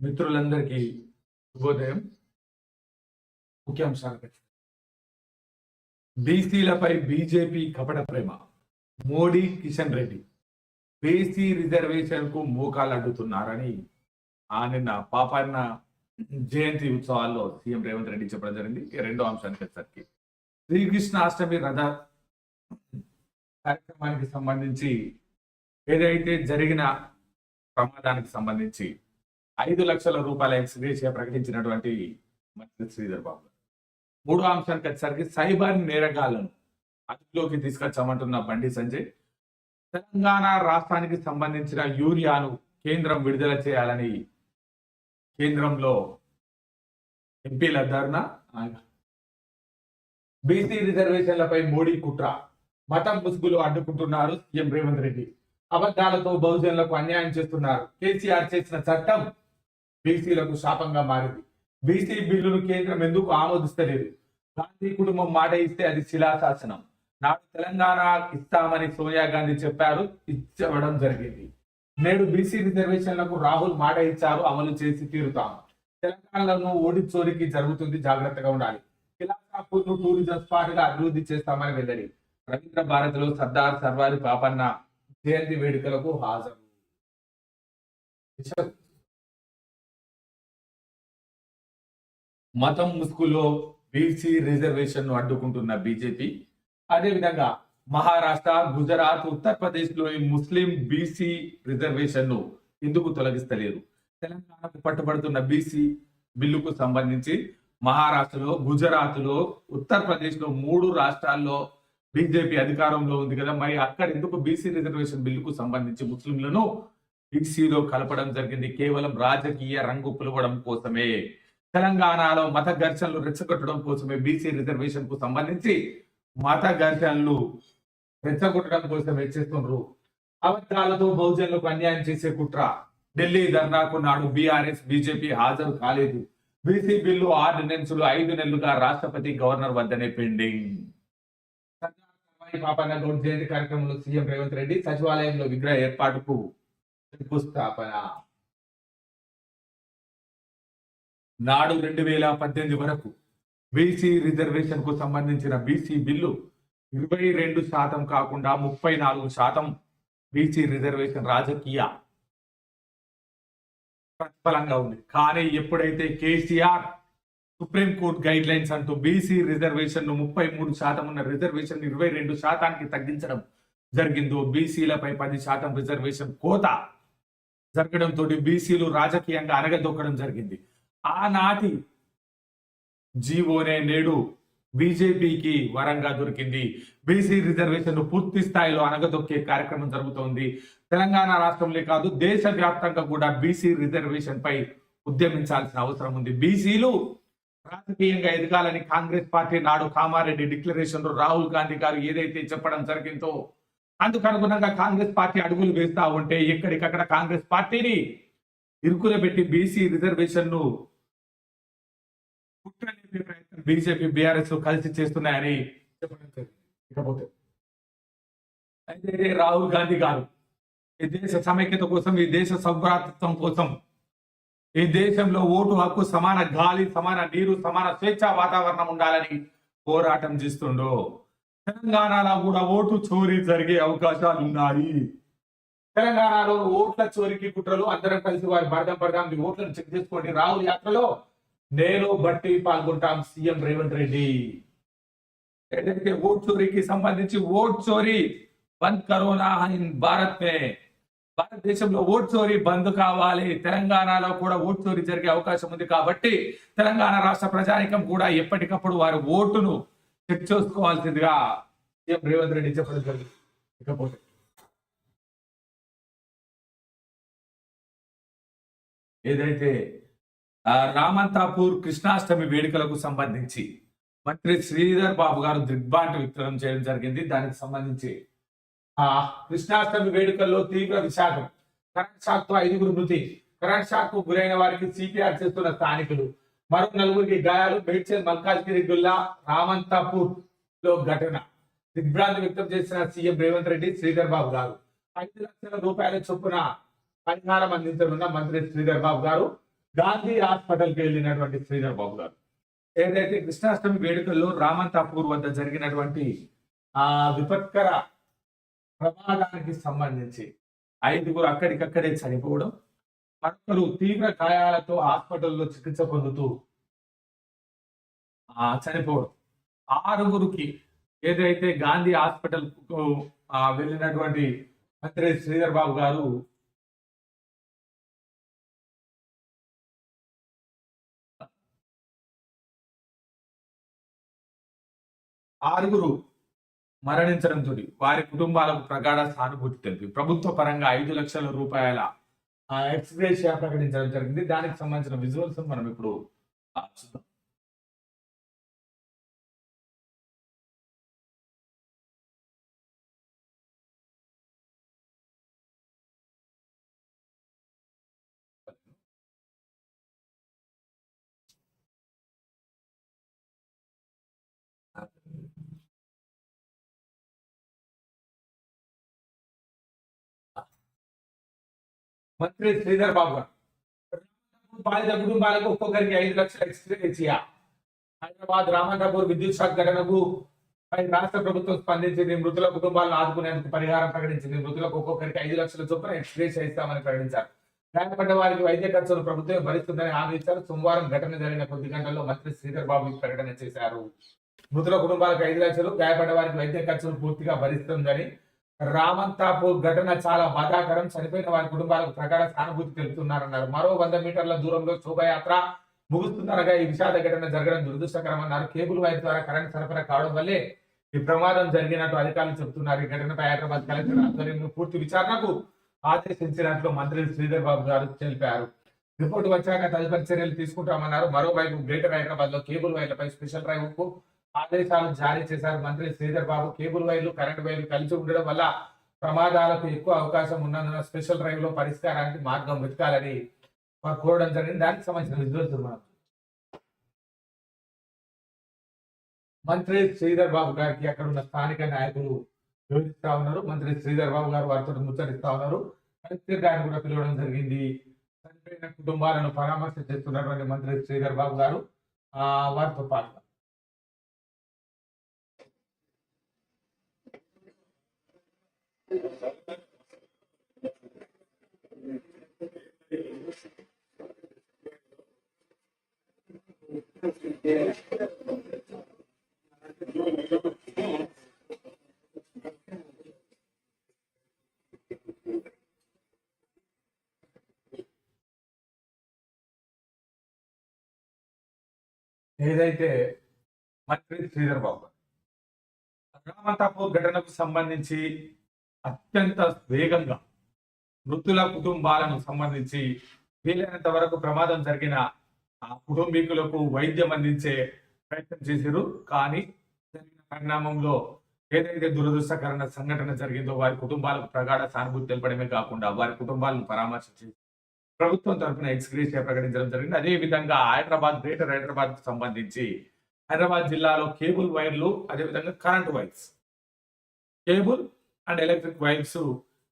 మిత్రులందరికీ శుభోదయం. ముఖ్యాంశాలు బీసీలపై బీజేపీ కపట ప్రేమ. మోడీ కిషన్ రెడ్డి. బీసీ రిజర్వేషన్కు మోకాలు అడ్డుతున్నారని ఆ నిన్న పాపన్న జయంతి ఉత్సవాల్లో సీఎం రేవంత్ రెడ్డి చెప్పడం జరిగింది. ఈ రెండో అంశానికి వచ్చేసరికి శ్రీకృష్ణాష్టమి రథ కార్యక్రమానికి సంబంధించి ఏదైతే జరిగిన ప్రమాదానికి సంబంధించి ఐదు లక్షల రూపాయల ఎక్స్గ్రేషియా ప్రకటించినటువంటి మంత్రి శ్రీధర్ బాబు. మూడో అంశానికి వచ్చేసరికి సైబర్ నేరగాళ్ళను అదుపులోకి తీసుకొచ్చామంటున్న బండి సంజయ్. తెలంగాణ రాష్ట్రానికి సంబంధించిన యూరియాను కేంద్రం విడుదల చేయాలని కేంద్రంలో ఎంపీల ధర్నా బీసీ రిజర్వేషన్లపై మోడీ కుట్ర మతం ముసుగులు అడ్డుకుంటున్నారు సీఎం రేవంత్ రెడ్డి. అబద్ధాలతో బహుజనులకు అన్యాయం చేస్తున్నారు. కేసీఆర్ చేసిన చట్టం బీసీలకు శాపంగా మారింది. బీసీ బిల్లును కేంద్రం ఎందుకు ఆమోదిస్తలేదు? గాంధీ కుటుంబం మాట ఇస్తే అది శిలాశాసనం. నాడు తెలంగాణ ఇస్తామని సోనియా గాంధీ చెప్పారు. ఇచ్చవడం జరిగింది. నేడు బీసీ రిజర్వేషన్లకు రాహుల్ మాట ఇచ్చారు. అమలు చేసి తీరుతాము తెలంగాణలో ఓడి చోరికి జరుగుతుంది. జాగ్రత్తగా ఉండాలి. కిలాసాపూర్ను టూరిజం స్పాట్గా అభివృద్ధి చేస్తామని వెల్లడి. రవీంద్ర భారత్లో సర్దార్ సర్వారి పాపన్న జయంతి వేడుకలకు హాజరు. మతం ముసుగులో బీసీ రిజర్వేషన్ను అడ్డుకుంటున్న బీజేపీ అదేవిధంగా మహారాష్ట్ర గుజరాత్ ఉత్తరప్రదేశ్లోని ముస్లిం బీసీ రిజర్వేషన్ను ఎందుకు తొలగిస్తలేదు? తెలంగాణకు పట్టుబడుతున్న బీసీ బిల్లుకు సంబంధించి మహారాష్ట్రలో గుజరాత్లో ఉత్తరప్రదేశ్లో మూడు రాష్ట్రాల్లో బీజేపీ అధికారంలో ఉంది కదా మరి అక్కడ ఎందుకు బీసీ రిజర్వేషన్ బిల్లుకు సంబంధించి ముస్లింలను బీసీలో కలపడం జరిగింది? కేవలం రాజకీయ రంగు పిలవడం కోసమే. తెలంగాణలో మత ఘర్షణలు రెచ్చగొట్టడం కోసమే బీసీ రిజర్వేషన్కు సంబంధించి మత ఘర్షణలు రెచ్చగొట్టడం కోసమే చేస్తున్నారు అబద్ధాలతో బహుజనులకు అన్యాయం చేసే కుట్ర. ఢిల్లీ ధర్నాకు నాడు బీఆర్ఎస్ బీజేపీ హాజరు కాలేదు. బీసీ బిల్లు ఆర్డినెన్సులు ఐదు నెలలుగా రాష్ట్రపతి గవర్నర్ వద్దనే పెండింగ్. పాపన్న గౌడ్ జయంతి కార్యక్రమంలో సీఎం రేవంత్ రెడ్డి సచివాలయంలో విగ్రహ ఏర్పాటుకు శంకుస్థాపన. నాడు రెండు వేల పద్దెనిమిది వరకు బీసీ రిజర్వేషన్కు సంబంధించిన బీసీ బిల్లు ఇరవై రెండు శాతం కాకుండా ముప్పై నాలుగు శాతం బీసీ రిజర్వేషన్ రాజకీయ ప్రతిఫలంగా ఉంది. కానీ ఎప్పుడైతే కేసీఆర్ సుప్రీంకోర్టు గైడ్ లైన్స్ అంటూ బీసీ రిజర్వేషన్ను ముప్పై మూడు శాతం ఉన్న రిజర్వేషన్ ఇరవై రెండు శాతానికి తగ్గించడం జరిగిందో బీసీలపై పది శాతం రిజర్వేషన్ కోత జరగడంతో బీసీలు రాజకీయంగా అనగదొక్కడం జరిగింది. ఆనాటి జీవోనే నేడు బీజేపీకి వరంగా దొరికింది. బీసీ రిజర్వేషన్ పూర్తి స్థాయిలో అనగదొక్కే కార్యక్రమం జరుగుతోంది. తెలంగాణ రాష్ట్రంలో కాదు దేశవ్యాప్తంగా కూడా బీసీ రిజర్వేషన్ పై ఉద్యమించాల్సిన అవసరం ఉంది. బీసీలు రాజకీయంగా ఎదగాలని కాంగ్రెస్ పార్టీ నాడు కామారెడ్డి డిక్లరేషన్లో రాహుల్ గాంధీ గారు ఏదైతే చెప్పడం జరిగిందో అందుకనుగుణంగా కాంగ్రెస్ పార్టీ అడుగులు వేస్తా ఉంటే ఎక్కడికక్కడ కాంగ్రెస్ పార్టీని ఇరుకుల పెట్టి బీసీ రిజర్వేషన్ను ను ప్రయత్నం బీజేపీ బీఆర్ఎస్ కలిసి చేస్తున్నాయని చెప్పడం జరిగింది. ఇకపోతే అయితే రాహుల్ గాంధీ గారు ఈ దేశ సమైక్యత కోసం ఈ దేశ సౌభ్రాతత్వం కోసం ఈ దేశంలో ఓటు హక్కు సమాన గాలి సమాన నీరు సమాన స్వేచ్ఛ వాతావరణం ఉండాలని పోరాటం చేస్తుండో. తెలంగాణలో కూడా ఓటు చోరీ జరిగే అవకాశాలు ఉన్నాయి తెలంగాణలో ఓట్ల చోరికి కుట్రలు అందరం కలిసి వారి బర్దం పడదాం మీ ఓట్లను చెక్ చేసుకోండి. రాహుల్ యాత్రలో నేను బట్టి పాల్గొంటాం సీఎం రేవంత్ రెడ్డి. ఏదైతే ఓట్ చోరీకి సంబంధించి ఓట్ చోరీ బంద్ కరోనా ఇన్ భారత్ మే భారతదేశంలో ఓట్ చోరీ బంద్ కావాలి. తెలంగాణలో కూడా ఓట్ చోరీ జరిగే అవకాశం ఉంది కాబట్టి తెలంగాణ రాష్ట్ర ప్రజానికం కూడా ఎప్పటికప్పుడు వారి ఓటును చెక్ చేసుకోవాల్సిందిగా సీఎం రేవంత్ రెడ్డి చెప్పడం జరిగింది. ఇకపోతే ఏదైతే రామంతాపూర్ కృష్ణాష్టమి వేడుకలకు సంబంధించి మంత్రి శ్రీధర్ బాబు గారు దిగ్బాటు విక్రయం చేయడం జరిగింది. దానికి సంబంధించి ఆ కృష్ణాష్టమి వేడుకల్లో తీవ్ర విషాదం కరెంట్ షాక్తో ఐదుగురు మృతి కరెంట్ షాక్కు గురైన వారికి సిపిఆర్ చేస్తున్న స్థానికులు మరో నలుగురికి గాయాలు మేడ్చల్ మల్కాజ్గిరి జిల్లా రామంతాపూర్లో ఘటన. దిగ్భ్రాంతి వ్యక్తం చేసిన సీఎం రేవంత్ రెడ్డి శ్రీధర్ బాబు గారు ఐదు లక్షల రూపాయల చొప్పున పరిహారం అందించనున్న మంత్రి శ్రీధర్ బాబు గారు గాంధీ హాస్పిటల్కి వెళ్ళినటువంటి శ్రీధర్ బాబు గారు. ఏదైతే కృష్ణాష్టమి వేడుకల్లో రామంతాపూర్ వద్ద జరిగినటువంటి ఆ విపత్కర ప్రమాదానికి సంబంధించి ఐదుగురు అక్కడికక్కడే చనిపోవడం మరొకరు తీవ్ర గాయాలతో హాస్పిటల్లో చికిత్స పొందుతూ ఆ చనిపోవడం. ఆరుగురికి ఏదైతే గాంధీ హాస్పిటల్కు వెళ్ళినటువంటి మంత్రి శ్రీధర్ బాబు గారు ఆరుగురు మరణించడంతో వారి కుటుంబాలకు ప్రగాఢ సానుభూతి తెలిపి. ప్రభుత్వ పరంగా ఐదు లక్షల రూపాయల ఎక్స్గ్రేషియా ప్రకటించడం జరిగింది. దానికి సంబంధించిన విజువల్స్ మనం ఇప్పుడు చూద్దాం. మంత్రి శ్రీధర్ బాబు గారు. బాధిత కుటుంబాలకు ఒక్కొక్కరికి ఐదు లక్షల ఎక్స్గ్రేషియా హైదరాబాద్ రామంతపూర్ విద్యుత్ శాఖ ఘటనకు పై రాష్ట్ర ప్రభుత్వం స్పందించింది. మృతుల కుటుంబాలను ఆదుకునేందుకు పరిహారం ప్రకటించింది. మృతులకు ఒక్కొక్కరికి ఐదు లక్షల చొప్పున ఎక్స్పీరియన్స్ ఇస్తామని ప్రకటించారు. గాయపడ్డ వారికి వైద్య ఖర్చులు ప్రభుత్వం భరిస్తుందని హామీ ఇచ్చారు. సోమవారం ఘటన జరిగిన కొద్ది గంటల్లో మంత్రి శ్రీధర్ బాబు ప్రకటన చేశారు. మృతుల కుటుంబాలకు ఐదు లక్షలు గాయపడ్డ వారికి వైద్య ఖర్చులు పూర్తిగా భరిస్తుందని రామంతాపూర్ ఘటన చాలా బాధాకరం. చనిపోయిన వారి కుటుంబాలకు ప్రగాఢ సానుభూతి తెలుపుతున్నారన్నారు. మరో వంద మీటర్ల దూరంలో శోభయాత్ర ముగుస్తుందనగా ఈ విషాద ఘటన జరగడం దురదృష్టకరం అన్నారు. కేబుల్ వైర్ ద్వారా కరెంట్ సరఫరా కావడం వల్లే ఈ ప్రమాదం జరిగినట్టు అధికారులు చెబుతున్నారు. ఈ ఘటనపై హైదరాబాద్ కలెక్టర్ ఆధ్వర్యంలో పూర్తి విచారణకు ఆదేశించినట్లు మంత్రి శ్రీధర్ బాబు గారు తెలిపారు. రిపోర్టు వచ్చాక తదుపరి చర్యలు తీసుకుంటామన్నారు. మరోవైపు గ్రేటర్ హైదరాబాద్లో కేబుల్ వైర్లపై స్పెషల్ డ్రైవ్కు ఆదేశాలు జారీ చేశారు. మంత్రి శ్రీధర్ బాబు కేబుల్ వైర్లు కరెంట్ వైర్లు కలిసి ఉండడం వల్ల ప్రమాదాలకు ఎక్కువ అవకాశం ఉన్నందున స్పెషల్ డ్రైవ్లో పరిష్కారానికి మార్గం వెతకాలని వారు కోరడం జరిగింది. దానికి సంబంధించిన విజువల్స్ మనం మంత్రి శ్రీధర్ బాబు గారికి అక్కడ ఉన్న స్థానిక నాయకులు వివరిస్తా ఉన్నారు. మంత్రి శ్రీధర్ బాబు గారు వారితో ముచ్చరిస్తా ఉన్నారు. కలెక్టర్ గారిని కూడా పిలవడం జరిగింది. చనిపోయిన కుటుంబాలను పరామర్శ చేస్తున్నటువంటి మంత్రి శ్రీధర్ బాబు గారు ఆ వారితో పాటు ఏదైతే మంత్రి శ్రీధర్ బాబు రామతాపు ఘటనకు సంబంధించి అత్యంత వేగంగా మృతుల కుటుంబాలను సంబంధించి వీలైనంత వరకు ప్రమాదం జరిగిన ఆ కుటుంబీకులకు వైద్యం అందించే ప్రయత్నం చేశారు. కానీ జరిగిన పరిణామంలో ఏదైతే దురదృష్టకరణ సంఘటన జరిగిందో వారి కుటుంబాలకు ప్రగాఢ సానుభూతి తెలపడమే కాకుండా వారి కుటుంబాలను పరామర్శించి ప్రభుత్వం తరఫున ఎక్స్గ్రేషియా ప్రకటించడం జరిగింది. అదే విధంగా హైదరాబాద్ గ్రేటర్ హైదరాబాద్కు సంబంధించి హైదరాబాద్ జిల్లాలో కేబుల్ వైర్లు అదేవిధంగా current wires. Cable and electric wires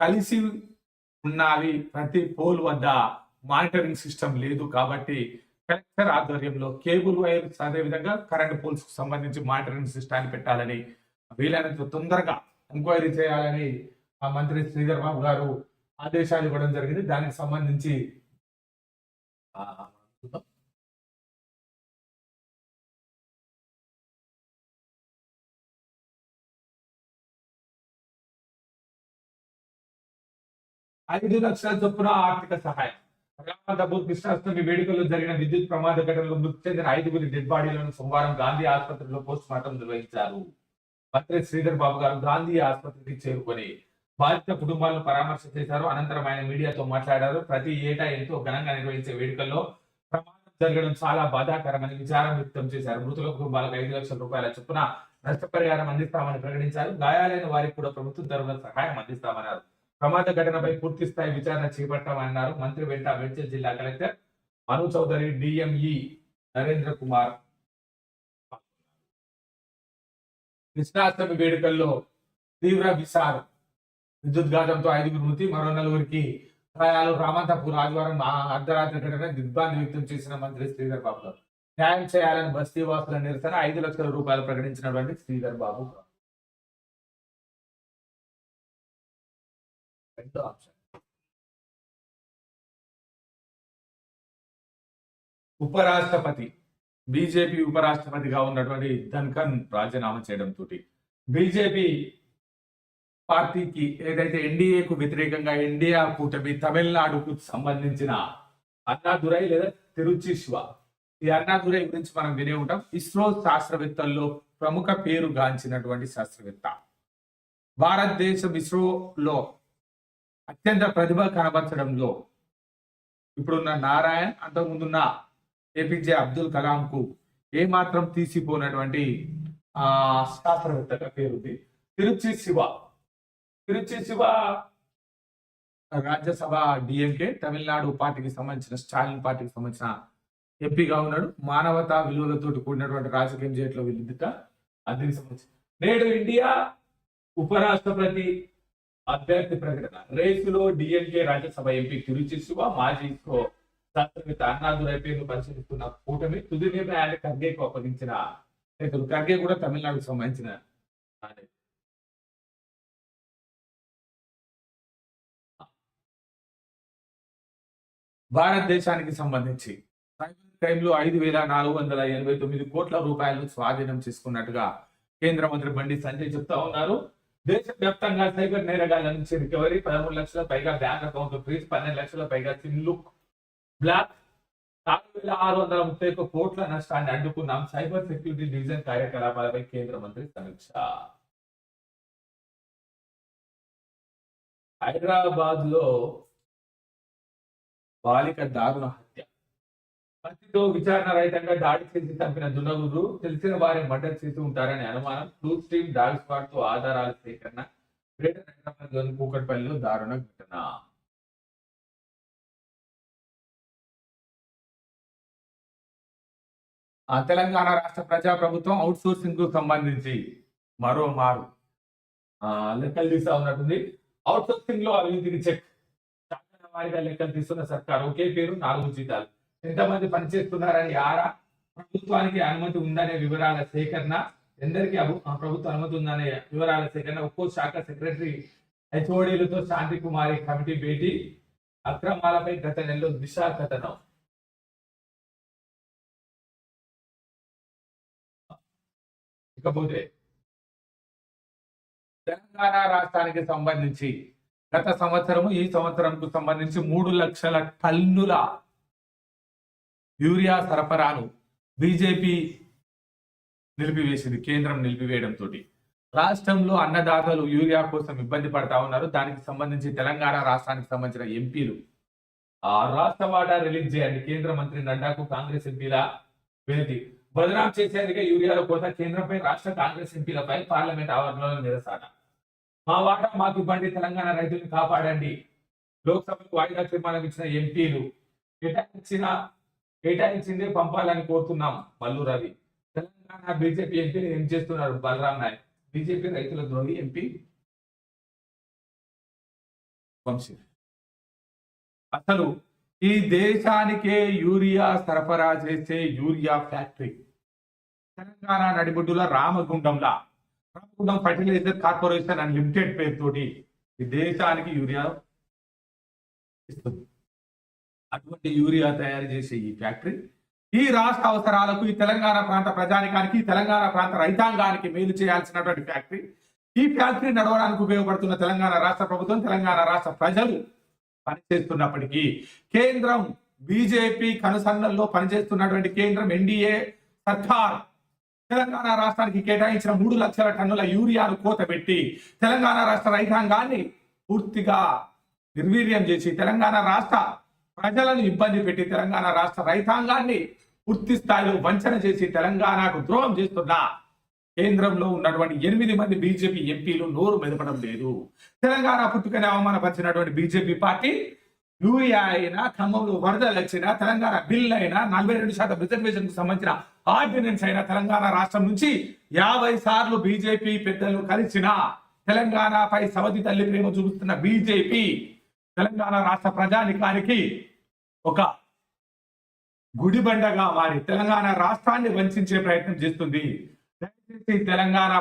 కలిసి ఉన్నవి. ప్రతి పోల్ వద్ద మానిటరింగ్ సిస్టమ్ లేదు కాబట్టి కలెక్టర్ ఆధ్వర్యంలో కేబుల్ వైర్స్ అదేవిధంగా కరెంట్ పోల్స్కు సంబంధించి మానిటరింగ్ సిస్టాన్ని పెట్టాలని వీలైనంత తొందరగా ఎంక్వైరీ చేయాలని ఆ మంత్రి శ్రీధర్ బాబు గారు ఆదేశాలు ఇవ్వడం జరిగింది. దానికి సంబంధించి ఐదు లక్షల చొప్పున ఆర్థిక సహాయం. రామదాపూర్ కృష్ణాష్టమి వేడుకల్లో జరిగిన విద్యుత్ ప్రమాద ఘటనలో మృతి చెందిన ఐదుగురి డెడ్ బాడీలను సోమవారం గాంధీ ఆసుపత్రిలో పోస్ట్ మార్టం నిర్వహించారు. మంత్రి శ్రీధర్ బాబు గారు గాంధీ ఆసుపత్రికి చేరుకొని బాధిత కుటుంబాలను పరామర్శ చేశారు. అనంతరం ఆయన మీడియాతో మాట్లాడారు. ప్రతి ఏటా ఎంతో ఘనంగా నిర్వహించే వేడుకల్లో ప్రమాదం జరగడం చాలా బాధాకరమని విచారం వ్యక్తం చేశారు. మృతుల కుటుంబాలకు ఐదు లక్షల రూపాయల చొప్పున నష్టపరిహారం అందిస్తామని ప్రకటించారు. గాయాలైన వారికి కూడా ప్రభుత్వం తరఫున సహాయం అందిస్తామన్నారు. ప్రమాద ఘటనపై పూర్తి స్థాయి విచారణ చేపట్టామన్నారు. మంత్రి వెంట మేడ్చల్ జిల్లా కలెక్టర్ మను చౌదరి డిఎంఈ నరేంద్ర కుమార్. కృష్ణాష్టమి వేడుకల్లో తీవ్ర విషాదం. విద్యుత్ ఘాతంతో ఐదుగురు మృతి మరో నలుగురికి గాయాలు. రామంతపూర్ ఆదివారం ఆ అర్ధరాత్రి ఘటన దిగ్భ్రాంతి వ్యక్తం చేసిన మంత్రి శ్రీధర్ బాబు. న్యాయం చేయాలని బస్తీ వాసుల నిరసన ఐదు లక్షల రూపాయలు ప్రకటించినటువంటి శ్రీధర్ బాబు. రెండు ఆప్షన్. ఉపరాష్ట్రపతి బీజేపీ ఉపరాష్ట్రపతిగా ఉన్నటువంటి ధన్కన్ రాజీనామా చేయడంతో బీజేపీ పార్టీకి ఏదైతే ఎన్డీఏకు వ్యతిరేకంగా ఎన్డీఏ కూటమి తమిళనాడుకు సంబంధించిన అన్నాదురై లేదా తిరుచి శివ ఈ అన్నాదురై గురించి మనం వినే ఉంటాం. ఇస్రో శాస్త్రవేత్తల్లో ప్రముఖ పేరు గాంచినటువంటి శాస్త్రవేత్త. భారతదేశం ఇస్రోలో అత్యంత ప్రతిభ కనబరచడంలో ఇప్పుడున్న నారాయణ్ అంతకుముందున్న ఏపీజే అబ్దుల్ కలాం కు ఏమాత్రం తీసిపోయినటువంటి ఆ శాస్త్రవేత్తగా పేరుంది తిరుచి శివ. తిరుచి శివ రాజ్యసభ డిఎంకే తమిళనాడు పార్టీకి సంబంధించిన స్టాలిన్ పార్టీకి సంబంధించిన ఎంపీగా ఉన్నాడు. మానవతా విలువలతో కూడినటువంటి రాజకీయం చేయట్లో వెళ్ళిందిట అందుకు సంబంధించి నేడు ఇండియా ఉపరాష్ట్రపతి అభ్యర్థి ప్రకటన. రేసులో డిఎంకే రాజ్యసభ ఎంపీ తిరుచి శివ మాజీ ఇస్రో శాస్త్రవేత్త అన్నాదురై పేరు పరిశీలిస్తున్న కూటమి తుది నిర్ణయాన్ని ఖర్గేకు అప్పగించిన నేతలు. ఖర్గే కూడా తమిళనాడుకు సంబంధించిన భారతదేశానికి సంబంధించి సైబర్ క్రైమ్లో ఐదు వేల నాలుగు వందల ఎనభై తొమ్మిది కోట్ల రూపాయలు స్వాధీనం చేసుకున్నట్టుగా కేంద్ర మంత్రి బండి సంజయ్ చెప్తా ఉన్నారు. దేశవ్యాప్తంగా సైబర్ నేరగాల నుంచి రికవరీ పదమూడు లక్షల పైగా బ్యాంక్ అకౌంట్ ఫ్రీజ్ పన్నెండు లక్షల పైగా సిన్లు బ్లాక్. నాలుగు వేల ఆరు వందల ముప్పై ఒక్క కోట్ల నష్టాన్ని అడ్డుకున్నాం. సైబర్ సెక్యూరిటీ డివిజన్ కార్యకలాపాలపై కేంద్ర మంత్రి సమీక్ష. హైదరాబాద్లో బాలిక దారుణ హత్య కత్తితో విచారణ రహితంగా దాడి చేసి చంపిన దునగురు తెలిసిన వారి మర్డర్ చేసి ఉంటారనే అనుమానం బ్లూ స్ట్రీమ్ డాగ్ స్క్వాడ్తో ఆధారాల సేకరణ గ్రేటర్ హైదరాబాద్ కూకట్పల్లిలో దారుణ ఘటన. ఆ తెలంగాణ రాష్ట్ర ప్రజా ప్రభుత్వం అవుట్ సోర్సింగ్కు సంబంధించి మరో మారు. లెక్కలు తీస్తా ఉన్నట్టుంది. అవుట్ సోర్సింగ్లో అవినీతికి చెక్ వారిగా లెక్కలు తీస్తున్న సర్కార్ ఒకే పేరు నాలుగు జీతాలు. ఎంతమంది పనిచేస్తున్నారని ఆరా ప్రభుత్వానికి అనుమతి ఉందనే వివరాల సేకరణ ఎందరికీ ప్రభుత్వ అనుమతి ఉందనే వివరాల సేకరణ ఒక్కో శాఖ సెక్రటరీ హెచ్ఓడీలతో శాంతి కుమారి కమిటీ భేటీ అక్రమాలపై గత నెలలో దిశా కథనం ఇకపోతే తెలంగాణ రాష్ట్రానికి సంబంధించి గత సంవత్సరము ఈ సంవత్సరంకు సంబంధించి మూడు లక్షల టన్నుల యూరియా సరఫరాను బీజేపీ నిలిపివేసింది కేంద్రం నిలిపివేయడంతో రాష్ట్రంలో అన్నదాతలు యూరియా కోసం ఇబ్బంది పడతా ఉన్నారు. దానికి సంబంధించి తెలంగాణ రాష్ట్రానికి సంబంధించిన ఎంపీలు. ఆ రాష్ట్ర వాటా రిలీజ్ చేయండి. కేంద్ర మంత్రి నడ్డాకు కాంగ్రెస్ ఎంపీల వినతి. బదనాం చేసేందుకే యూరియాల కోసం కేంద్రంపై రాష్ట్ర కాంగ్రెస్ ఎంపీలపై పార్లమెంట్ ఆవరణలో నిరసన. మా వాటా మాకు ఇవ్వండి తెలంగాణ రైతులను కాపాడండి. లోక్సభకు వాయిదా తీర్మానం ఇచ్చిన ఎంపీలు కేటాయించిన కేటాయించిందే పంపాలని కోరుతున్నాం మల్లు రవి. తెలంగాణ బీజేపీ ఎంపీ ఏం చేస్తున్నారు బలరాం నాయక్? బీజేపీ రైతుల ద్రోహి ఎంపీ వంశీ. అసలు ఈ దేశానికే యూరియా సరఫరా చేసే యూరియా ఫ్యాక్టరీ తెలంగాణ నడిబొడ్డుల రామగుండంలా. Ramagundam fertiliser corporation and limited పేరుతోటి ఈ దేశానికి యూరియా ఇస్తుంది. అటువంటి యూరియా తయారు చేసే ఈ ఫ్యాక్టరీ. ఈ రాష్ట్ర అవసరాలకు ఈ తెలంగాణ ప్రాంత ప్రజానికానికి తెలంగాణ ప్రాంత రైతాంగానికి మేలు చేయాల్సినటువంటి ఫ్యాక్టరీ. ఈ ఫ్యాక్టరీ నడవడానికి ఉపయోగపడుతున్న తెలంగాణ రాష్ట్ర ప్రభుత్వం తెలంగాణ రాష్ట్ర ప్రజలు పనిచేస్తున్నప్పటికీ కేంద్రం బీజేపీ కనుసన్నల్లో పనిచేస్తున్నటువంటి కేంద్రం ఎన్డీఏ సర్కార్ తెలంగాణ రాష్ట్రానికి కేటాయించిన మూడు లక్షల టన్నుల యూరియాను కోతబెట్టి తెలంగాణ రాష్ట్ర రైతాంగాన్ని పూర్తిగా నిర్వీర్యం చేసి తెలంగాణ రాష్ట్ర ప్రజలను ఇబ్బంది పెట్టి తెలంగాణ రాష్ట్ర రైతాంగాన్ని పూర్తి స్థాయిలో వంచన చేసి తెలంగాణకు ద్రోహం చేస్తున్న కేంద్రంలో ఉన్నటువంటి ఎనిమిది మంది బీజేపీ ఎంపీలు నోరు మెదపడం లేదు. తెలంగాణ పుట్టుకని అవమానపరిచినటువంటి బీజేపీ పార్టీ యూఏ అయినా ఖమ్మంలో వరదలు వచ్చినా తెలంగాణ బిల్ అయినా నలభై రెండు శాతం రిజర్వేషన్కు సంబంధించిన ఆర్డినెన్స్ అయినా తెలంగాణ రాష్ట్రం నుంచి యాభై సార్లు బీజేపీ పెద్దలు కలిసిన తెలంగాణపై సవతి తల్లి ప్రేమ చూపుతున్న బీజేపీ తెలంగాణ రాష్ట్ర ప్రజానికానికి ఒక గుడిబండగా మారి తెలంగాణ రాష్ట్రాన్ని వంచే ప్రయత్నం చేస్తుంది. దయచేసి తెలంగాణ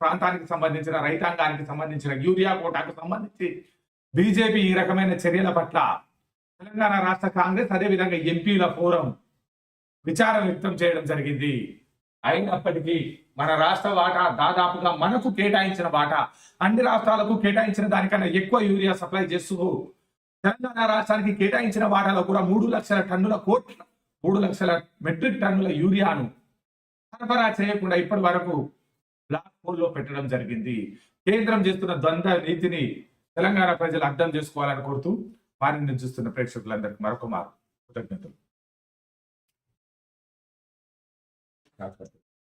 ప్రాంతానికి సంబంధించిన రైతాంగానికి సంబంధించిన యూరియా కోటాకు సంబంధించి బీజేపీ ఈ రకమైన చర్యల పట్ల తెలంగాణ రాష్ట్ర కాంగ్రెస్ అదేవిధంగా ఎంపీల ఫోరం విచారం వ్యక్తం చేయడం జరిగింది. అయినప్పటికీ మన రాష్ట్ర వాటా దాదాపుగా మనకు కేటాయించిన వాటా అన్ని రాష్ట్రాలకు కేటాయించిన దానికన్నా ఎక్కువ యూరియా సప్లై చేస్తూ తెలంగాణ రాష్ట్రానికి కేటాయించిన వాటాలో కూడా మూడు లక్షల టన్నుల కోట్ల మూడు లక్షల మెట్రిక్ టన్నుల యూరియాను సరఫరా చేయకుండా ఇప్పటి వరకు బ్లాక్ హోల్లో పెట్టడం జరిగింది. కేంద్రం చేస్తున్న ద్వంద్వ నీతిని తెలంగాణ ప్రజలు అర్థం చేసుకోవాలని కోరుతూ వారిని చూస్తున్న ప్రేక్షకులందరికీ మరొక మారు. కృతజ్ఞతలు.